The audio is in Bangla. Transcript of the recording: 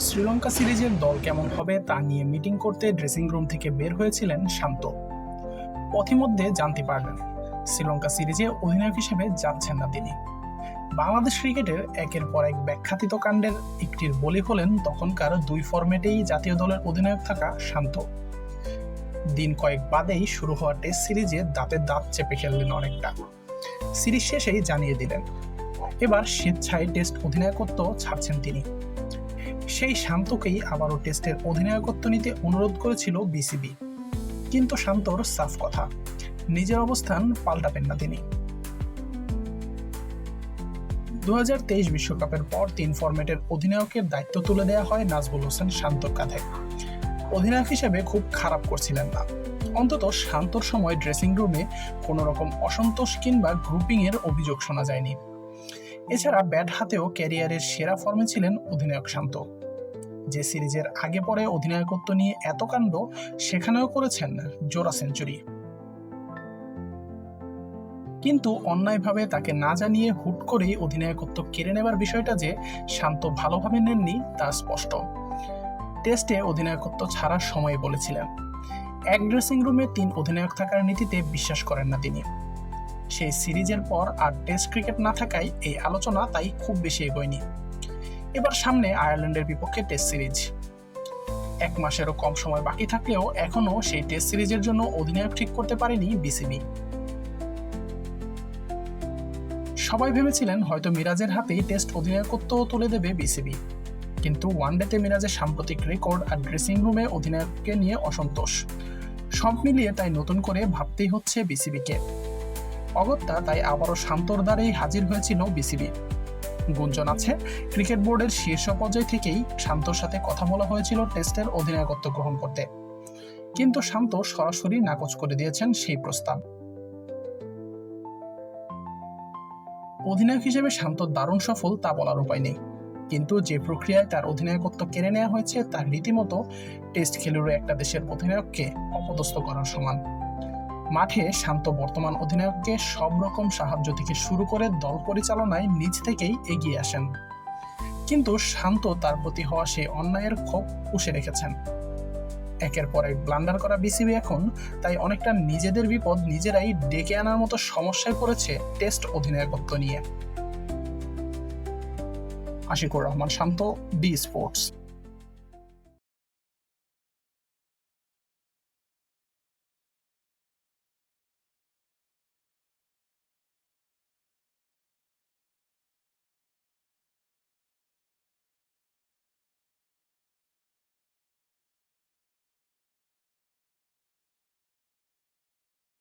শ্রীলঙ্কা সিরিজের দল কেমন হবে তা নিয়ে মিটিং করতে ড্রেসিং রুম থেকে বের হয়েছিলেন শান্ত। পথিমধ্যে জানতে পারলেন, শ্রীলঙ্কা সিরিজে অধিনায়ক হিসেবে যাচ্ছেন না তিনি। বাংলাদেশ ক্রিকেটের একের পর এক ব্যাখ্যাতিত কাণ্ডের একটির বলি হলেন তখনকার দুই ফরম্যাটেই জাতীয় দলের অধিনায়ক থাকা শান্ত। দিন কয়েক বাদেই শুরু হওয়া টেস্ট সিরিজে দাঁতে দাঁত চেপে খেললেন অনেকটা। সিরিজ শেষেই জানিয়ে দিলেন, এবার স্বেচ্ছায় টেস্ট অধিনায়কত্ব ছাড়ছেন তিনি। সেই শান্তকেই আবারও টেস্টের অধিনায়কত্ব নিতে অনুরোধ করেছিল বিসিবি। কিন্তু শান্তর সাফ কথা, নিজের অবস্থান পাল্টাবেন না তিনি। দু বিশ্বকাপের পর তিন ফরম্যাটের অধিনায়কের দায়িত্ব তুলে দেওয়া হয় নাজবুল হোসেন শান্তর কাঁধে। অধিনায়ক হিসেবে খুব খারাপ করছিলেন না। অন্তত শান্তর সময় ড্রেসিং রুমে কোনো রকম অসন্তোষ কিংবা গ্রুপিং এর অভিযোগ শোনা যায়নি। এছাড়া ব্যাট হাতেও ক্যারিয়ারের সেরা ফর্মে ছিলেন অধিনায়ক শান্ত। যে সিরিজের আগে পরে অধিনায়কত্ব নিয়ে এত কাণ্ড, সেখানেও করেছেন জোড়া সেঞ্চুরি। কিন্তু অন্যায়ভাবে তাকে না জানিয়ে হুট করেই অধিনায়কত্ব কেড়ে নেবার বিষয়টা যে শান্ত ভালোভাবে নেননি তা স্পষ্ট। টেস্টে অধিনায়কত্ব ছাড়ার সময় বলেছিলেন, এক ড্রেসিং রুমে তিন অধিনায়ক থাকার নীতিতে বিশ্বাস করেন না তিনি। সেই সিরিজের পর আর টেস্ট ক্রিকেট না থাকায় এই আলোচনা তাই খুব বেশি এগোয়নি। এবার সামনে আয়ারল্যান্ডের বিপক্ষে টেস্ট সিরিজ। এক মাসেরও কম সময় বাকি থাকলেও এখনও সেই টেস্ট সিরিজের জন্য অধিনায়ক ঠিক করতে পারেনি বিসিবি। সবাই ভেবেছিলেন হয়তো মিরাজের হাতেই টেস্ট অধিনায়কত্ব তুলে দেবে বিসিবি। কিন্তু ওয়ানডেতে মিরাজের সাম্প্রতিক রেকর্ড আর ড্রেসিং রুমে অধিনায়ককে নিয়ে অসন্তোষ। সব মিলিয়ে তাই নতুন করে ভাবতেই হচ্ছে বিসিবিকে। অগত্যা তাই আবারও শান্তর দ্বারেই হাজির হয়েছিল বিসিবি। গুঞ্জন আছে। ক্রিকেট বোর্ডের শীর্ষ পর্যায় থেকেই শান্তর সাথে কথা বলা হয়েছিল টেস্টের অধিনায়কত্ব গ্রহণ করতে। কিন্তু শান্ত সরাসরি নাকচ করে দিয়েছেন সেই প্রস্তাব। অধিনায়ক হিসেবে শান্ত দারুণ সফল তা বলার উপায় নেই। কিন্তু যে প্রক্রিয়ায় তার অধিনায়কত্ব কেড়ে নেওয়া হয়েছে, তার রীতিমতো টেস্ট খেলুড়ে একটা দেশের অধিনায়ককে অপদস্থ করার সমান। মাঠে শান্ত বর্তমান অধিনায়ককে সব রকম সাহায্য থেকে শুরু করে দল পরিচালনায় নিজ থেকেই এগিয়ে আসেন। কিন্তু শান্ত তার প্রতি হওয়া সেই অন্যায়ের ক্ষোভ পুষে রেখেছেন। একের পর এক ব্লান্ডার করা বিসিবি এখন, তাই অনেকটা নিজেদের বিপদ নিজেরাই ডেকে আনার মতো সমস্যায় পড়েছে টেস্ট অধিনায়কত্ব নিয়ে। Ashikur Rahman, Shanto, D sports.